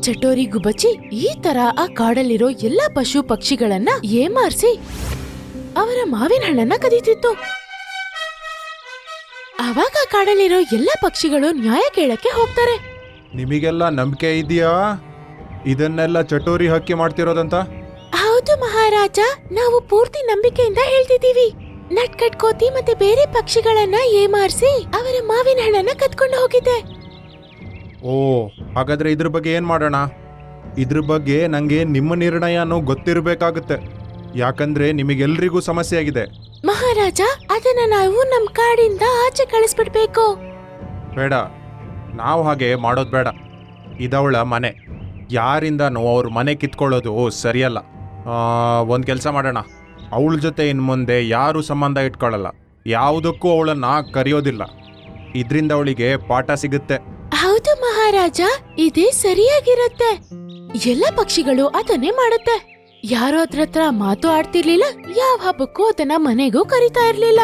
ಚಟೋರಿ ಗುಬಚಿ ಈ ತರ ಆ ಕಾಡಲ್ಲಿರೋ ಎಲ್ಲಾ ಪಶು ಪಕ್ಷಿಗಳನ್ನ ಏಮಾರಿಸಿ ಅವರ ಮಾವಿನ ಹಣ್ಣನ್ನ ಕದೀತಿತ್ತು. ಅವಾಗ ಆ ಕಾಡಲ್ಲಿರೋ ಎಲ್ಲಾ ಪಕ್ಷಿಗಳು ನ್ಯಾಯ ಕೇಳಕ್ಕೆ ಹೋಗ್ತಾರೆ. ನಿಮಗೆಲ್ಲ ನಂಬಿಕೆ ಇದೆಯಾ? ಇದನ್ನೆಲ್ಲ ಚಟೋರಿ ಹಕ್ಕಿ ಮಾಡ್ತಿರೋದಂತ? ಹೌದು ಮಹಾರಾಜ ನಾವು ಪೂರ್ತಿ ನಂಬಿಕೆಯಿಂದ ಹೇಳ್ತಿದ್ದೀವಿ. ನಟ್ಕಟ್ ಕೋತಿ ಮತ್ತೆ ಬೇರೆ ಪಕ್ಷಿಗಳನ್ನ ಏಮಾರಿಸಿ ಅವರ ಮಾವಿನ ಹಣ್ಣನ್ನ ಕದ್ಕೊಂಡು ಹೋಗಿದೆ. ಓ ಹಾಗಾದ್ರೆ ಇದ್ರ ಬಗ್ಗೆ ಏನು ಮಾಡೋಣ? ಇದ್ರ ಬಗ್ಗೆ ನಂಗೆ ನಿಮ್ಮ ನಿರ್ಣಯನೂ ಗೊತ್ತಿರಬೇಕಾಗುತ್ತೆ. ಯಾಕಂದ್ರೆ ನಿಮಗೆಲ್ರಿಗೂ ಸಮಸ್ಯೆ ಆಗಿದೆ ಮಹಾರಾಜ ಅದನ್ನ ನಾವು ನಮ್ ಕಾಡಿಂದ ಆಚೆ ಕಳಿಸ್ಬಿಡ್ಬೇಕು. ಬೇಡ. ನಾವು ಹಾಗೆ ಮಾಡೋದು ಬೇಡ. ಇದವಳ ಮನೆ. ಯಾರಿಂದನೂ ಅವ್ರ ಮನೆ ಕಿತ್ಕೊಳ್ಳೋದು ಸರಿಯಲ್ಲ. ಒಂದು ಕೆಲಸ ಮಾಡೋಣ. ಅವಳ ಜೊತೆ ಇನ್ನು ಮುಂದೆ ಯಾರು ಸಂಬಂಧ ಇಟ್ಕೊಳ್ಳಲ್ಲ ಯಾವುದಕ್ಕೂ ಅವಳನ್ನ ಕರೆಯೋದಿಲ್ಲ. ಇದರಿಂದ ಅವಳಿಗೆ ಪಾಠ ಸಿಗುತ್ತೆ. ಮಹಾರಾಜ, ಇದೇ ಸರಿಯಾಗಿರುತ್ತೆ. ಎಲ್ಲ ಪಕ್ಷಿಗಳು ಅದನ್ನೇ ಮಾಡುತ್ತೆ. ಯಾರೋ ಅದ್ರ ಹತ್ರ ಮಾತು ಆಡ್ತಿರ್ಲಿಲ್ಲ, ಯಾವ ಹಬ್ಬಕ್ಕೂ ಅದನ್ನ ಮನೆಗೂ ಕರಿತಾ ಇರ್ಲಿಲ್ಲ.